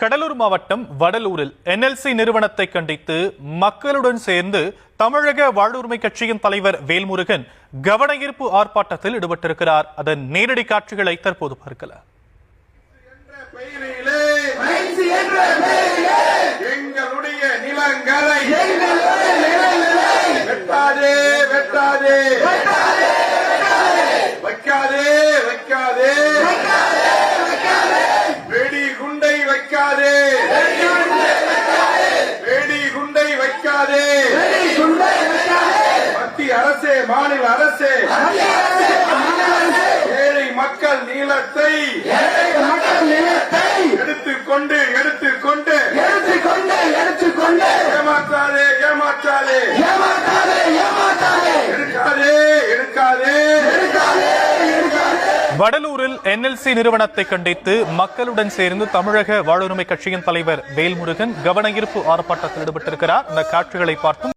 கடலூர் மாவட்டம் வடலூரில் என்எல்சி நிறுவனத்தை கண்டித்து மக்களுடன் சேர்ந்து தமிழக வாழ்வுரிமை கட்சியின் தலைவர் வேல்முருகன் கவனஈர்ப்பு ஆர்ப்பாட்டத்தில் ஈடுபட்டிருக்கிறார். அதன் நேரடி காட்சிகளை தற்போது பார்க்கலாம். நிலங்களை வெட்டாதே வெட்டாதே. மாநில அரசே. ஏழை மக்கள் நீளத்தை எடுத்துக்கொண்டு எடுத்துக்கொண்டு. ஏமாற்றாதே ஏமாற்றாதே. எடுக்காதே எடுக்காதே. வடலூரில் என்எல்சி நிறுவனத்தை கண்டித்து மக்களுடன் சேர்ந்து தமிழக வாழ்வுரிமை கட்சியின் தலைவர் வேல்முருகன் கவனஈர்ப்பு ஆர்ப்பாட்டத்தில் ஈடுபட்டிருக்கிறார். இந்த காட்சிகளை பார்த்தும்